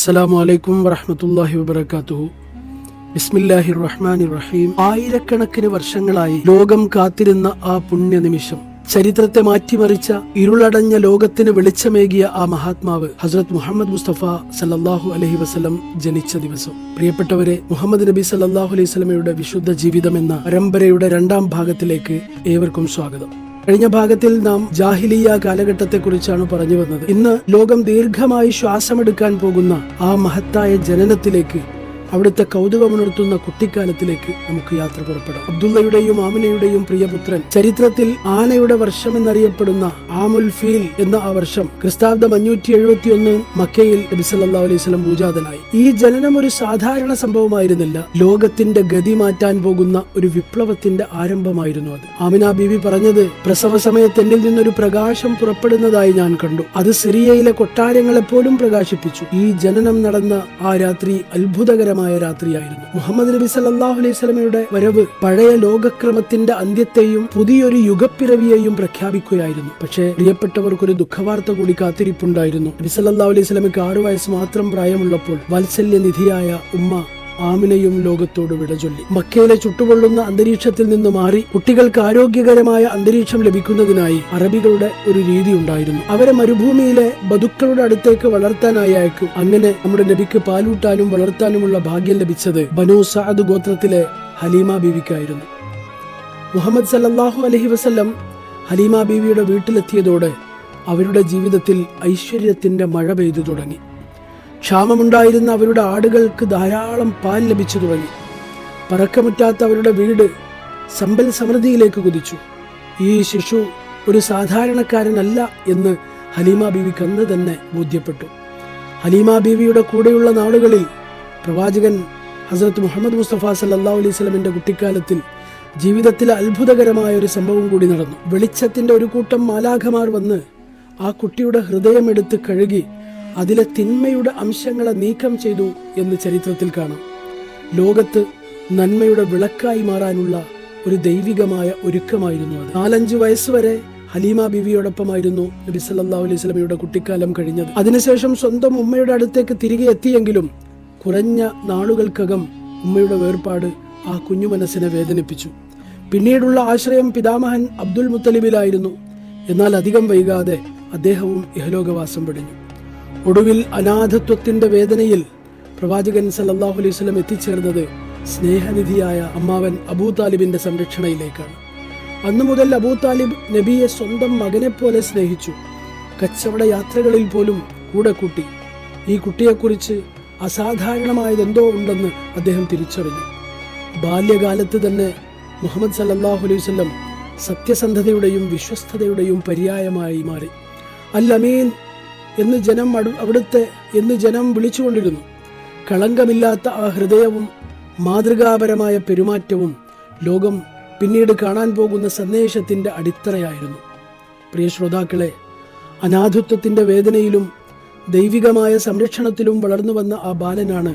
അസ്സലാമു അലൈക്കും വറഹ്മത്തുള്ളാഹി വബറകാതുഹു. ബിസ്മില്ലാഹി റഹ്മാൻ റഹീം ആയിരക്കണക്കിന് വർഷങ്ങളായി ലോകം കാത്തിരുന്ന ആ പുണ്യ നിമിഷം ചരിത്രത്തെ മാറ്റിമറിച്ച ഇരുളടഞ്ഞ ലോകത്തിന് വെളിച്ചമേകിയ ആ മഹാത്മാവ് ഹസ്രത് മുഹമ്മദ് മുസ്തഫ സല്ലല്ലാഹു അലഹി വസ്ലം ജനിച്ച ദിവസം. പ്രിയപ്പെട്ടവരെ മുഹമ്മദ് നബി സല്ലാഹു അലൈഹി വസല്ലമയുടെ വിശുദ്ധ ജീവിതം എന്ന പരമ്പരയുടെ രണ്ടാം ഭാഗത്തിലേക്ക് ഏവർക്കും സ്വാഗതം. കഴിഞ്ഞ ഭാഗത്തിൽ നാം ജാഹിലിയ കാലഘട്ടത്തെക്കുറിച്ചാണ് പറഞ്ഞു വന്നത്. ഇന്ന് ലോകം ദീർഘമായി ശ്വാസമെടുക്കാൻ പോകുന്ന ആ മഹത്തായ ജനനത്തിലേക്ക് അവിടുത്തെ കൗതുകമുണർത്തുന്ന കുട്ടിക്കാലത്തിലേക്ക് നമുക്ക് യാത്ര പുറപ്പെടാം. അബ്ദുള്ളയുടെയും ആമിനയുടെയും പ്രിയപുത്രൻ ചരിത്രത്തിൽ ആനയുടെ വർഷം എന്നറിയപ്പെടുന്ന ആമുൽ ഫീൽ എന്ന ആ വർഷം ക്രിസ്താബ്ദം അഞ്ഞൂറ്റി എഴുപത്തി ഒന്ന് മക്കയിൽ നബി സല്ലല്ലാഹു അലൈഹി വസല്ലം പൂജാതനായി. ഈ ജനനം ഒരു സാധാരണ സംഭവമായിരുന്നില്ല. ലോകത്തിന്റെ ഗതി മാറ്റാൻ പോകുന്ന ഒരു വിപ്ലവത്തിന്റെ ആരംഭമായിരുന്നു അത്. ആമിന ബീവി പറഞ്ഞത് പ്രസവ സമയത്ത് എന്നിൽ നിന്നൊരു പ്രകാശം പുറപ്പെടുന്നതായി ഞാൻ കണ്ടു. അത് സിറിയയിലെ കൊട്ടാരങ്ങളെ പോലും പ്രകാശിപ്പിച്ചു. ഈ ജനനം നടന്ന ആ രാത്രി അത്ഭുതകരമായ രാത്രിയായിരുന്നു. മുഹമ്മദ് നബി സല്ലാഹു അലൈഹി സ്വലമയുടെ വരവ് പഴയ ലോകക്രമത്തിന്റെ അന്ത്യത്തെയും പുതിയൊരു യുഗപ്പിറവിയെയും പ്രഖ്യാപിക്കുകയായിരുന്നു. പക്ഷേ പ്രിയപ്പെട്ടവർക്കൊരു ദുഃഖവാർത്ത കൂടി കാത്തിരിപ്പുണ്ടായിരുന്നു. നബി സല്ലല്ലാഹു അലൈഹി സ്വലമയ്ക്ക് ആറു വയസ്സ് മാത്രം പ്രായമുള്ളപ്പോൾ വാത്സല്യനിധിയായ ഉമ്മ ആമിനയും ലോകത്തോട് വിട ചൊല്ലി. മക്കയിലെ ചുട്ടുപൊള്ളുന്ന അന്തരീക്ഷത്തിൽ നിന്ന് മാറി കുട്ടികൾക്ക് ആരോഗ്യകരമായ അന്തരീക്ഷം ലഭിക്കുന്നതിനായി അറബികളുടെ ഒരു രീതി ഉണ്ടായിരുന്നു. അവരെ മരുഭൂമിയിലെ ബതുക്കളുടെ അടുത്തേക്ക് വളർത്താനായി അയക്കും. അങ്ങനെ നമ്മുടെ നബിക്ക് പാലൂട്ടാനും വളർത്താനുമുള്ള ഭാഗ്യം ലഭിച്ചത് ബനു സാദ് ഗോത്രത്തിലെ ഹലീമ ബീവിക്കായിരുന്നു. മുഹമ്മദ് സല്ലാഹു അലഹി വസ്ല്ലം ഹലീമ ബീവിയുടെ വീട്ടിലെത്തിയതോടെ അവരുടെ ജീവിതത്തിൽ ഐശ്വര്യത്തിന്റെ മഴ പെയ്തു തുടങ്ങി. ക്ഷാമമുണ്ടായിരുന്ന അവരുടെ ആടുകൾക്ക് ധാരാളം പാൽ ലഭിച്ചു തുടങ്ങി. പറക്കമുറ്റാത്ത അവരുടെ വീട് സമ്പൽ സമൃദ്ധിയിലേക്ക് കുതിച്ചു. ഈ ശിശു ഒരു സാധാരണക്കാരനല്ല എന്ന് ഹലീമ ബീവി അന്ന് തന്നെ ബോധ്യപ്പെട്ടു. ഹലീമ ബീവിയുടെ കൂടെയുള്ള നാളുകളിൽ പ്രവാചകൻ ഹസരത്ത് മുഹമ്മദ് മുസ്തഫ സല്ലാ അലൈഹി സ്വലമിന്റെ കുട്ടിക്കാലത്തിൽ ജീവിതത്തിൽ അത്ഭുതകരമായ ഒരു സംഭവം കൂടി നടന്നു. വെളിച്ചത്തിന്റെ ഒരു കൂട്ടം മാലാഖമാർ വന്ന് ആ കുട്ടിയുടെ ഹൃദയമെടുത്ത് കഴുകി അതിലെ തിന്മയുടെ അംശങ്ങളെ നീക്കം ചെയ്തു എന്ന് ചരിത്രത്തിൽ കാണാം. ലോകത്ത് നന്മയുടെ വിളക്കായി മാറാനുള്ള ഒരു ദൈവികമായ ഒരുക്കമായിരുന്നു അത്. നാലഞ്ച് വയസ്സുവരെ ഹലീമ ബിവിയോടൊപ്പമായിരുന്നു നബി സല്ലാ അലൈഹി സ്വലമയുടെ കുട്ടിക്കാലം കഴിഞ്ഞത്. അതിനുശേഷം സ്വന്തം ഉമ്മയുടെ അടുത്തേക്ക് തിരികെ എത്തിയെങ്കിലും കുറഞ്ഞ നാളുകൾക്കകം ഉമ്മയുടെ വേർപാട് ആ കുഞ്ഞു മനസ്സിനെ വേദനിപ്പിച്ചു. പിന്നീടുള്ള ആശ്രയം പിതാമഹൻ അബ്ദുൽ മുത്തലിബിലായിരുന്നു. എന്നാൽ അധികം വൈകാതെ അദ്ദേഹവും ഇഹലോകവാസം വെടിഞ്ഞു ഒടുവിൽ അനാഥത്വത്തിന്റെ വേദനയിൽ പ്രവാചകൻ സല്ലല്ലാഹു അലൈഹി സ്വലം എത്തിച്ചേർന്നത് സ്നേഹനിധിയായ അമ്മാവൻ അബൂ താലിബിന്റെ സംരക്ഷണയിലേക്കാണ്. അന്നു മുതൽ അബൂ താലിബ് നബിയെ സ്വന്തം മകനെ പോലെ സ്നേഹിച്ചു. കച്ചവട യാത്രകളിൽ പോലും കൂടെ കൂട്ടി. ഈ കുട്ടിയെക്കുറിച്ച് അസാധാരണമായതെന്തോ ഉണ്ടെന്ന് അദ്ദേഹം തിരിച്ചറിഞ്ഞു. ബാല്യകാലത്ത് തന്നെ മുഹമ്മദ് സല്ലല്ലാഹു അലൈഹി വസല്ലം സത്യസന്ധതയുടെയും വിശ്വസ്തതയുടെയും പര്യായമായി മാറി. അൽ അമീൻ എന്ന് ജനം അവിടുത്തെ എന്ന് ജനം വിളിച്ചുകൊണ്ടിരുന്നു. കളങ്കമില്ലാത്ത ആ ഹൃദയവും മാതൃകാപരമായ പെരുമാറ്റവും ലോകം പിന്നീട് കാണാൻ പോകുന്ന സന്ദേശത്തിന്റെ അടിത്തറയായിരുന്നു. പ്രിയ ശ്രോതാക്കളെ അനാഥത്വത്തിന്റെ വേദനയിലും ദൈവികമായ സംരക്ഷണത്തിലും വളർന്നു വന്ന ആ ബാലനാണ്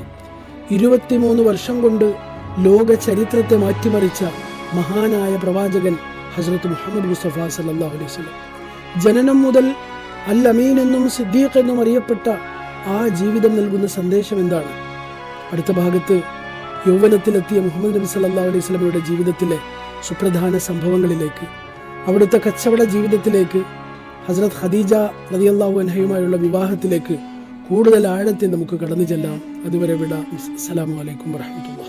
ഇരുപത്തിമൂന്ന് വർഷം കൊണ്ട് ലോക ചരിത്രത്തെ മാറ്റിമറിച്ച മഹാനായ പ്രവാചകൻ ഹസ്രത്ത് മുഹമ്മദ് മുസ്തഫ സല്ലാ അലൈഹി വസല്ലം. ജനനം മുതൽ അൽ അമീൻ എന്നും സിദ്ദീഖ് എന്നും അറിയപ്പെട്ട ആ ജീവിതം നൽകുന്ന സന്ദേശം എന്താണ്? അടുത്ത ഭാഗത്ത് യൗവനത്തിലെത്തിയ മുഹമ്മദ് നബി സല്ലാ അലൈഹി സ്വലമയുടെ ജീവിതത്തിലെ സുപ്രധാന സംഭവങ്ങളിലേക്ക് അവിടുത്തെ കച്ചവട ജീവിതത്തിലേക്ക് ഹസ്രത് ഖദീജ റളിയല്ലാഹു അൻഹയുമായുള്ള വിവാഹത്തിലേക്ക് കൂടുതൽ ആഴത്തിൽ നമുക്ക് കടന്നു ചെല്ലാം. അതുവരെ വിടാം. അസ്സലാമു അലൈക്കും വറഹ്മത്തുള്ളാഹി.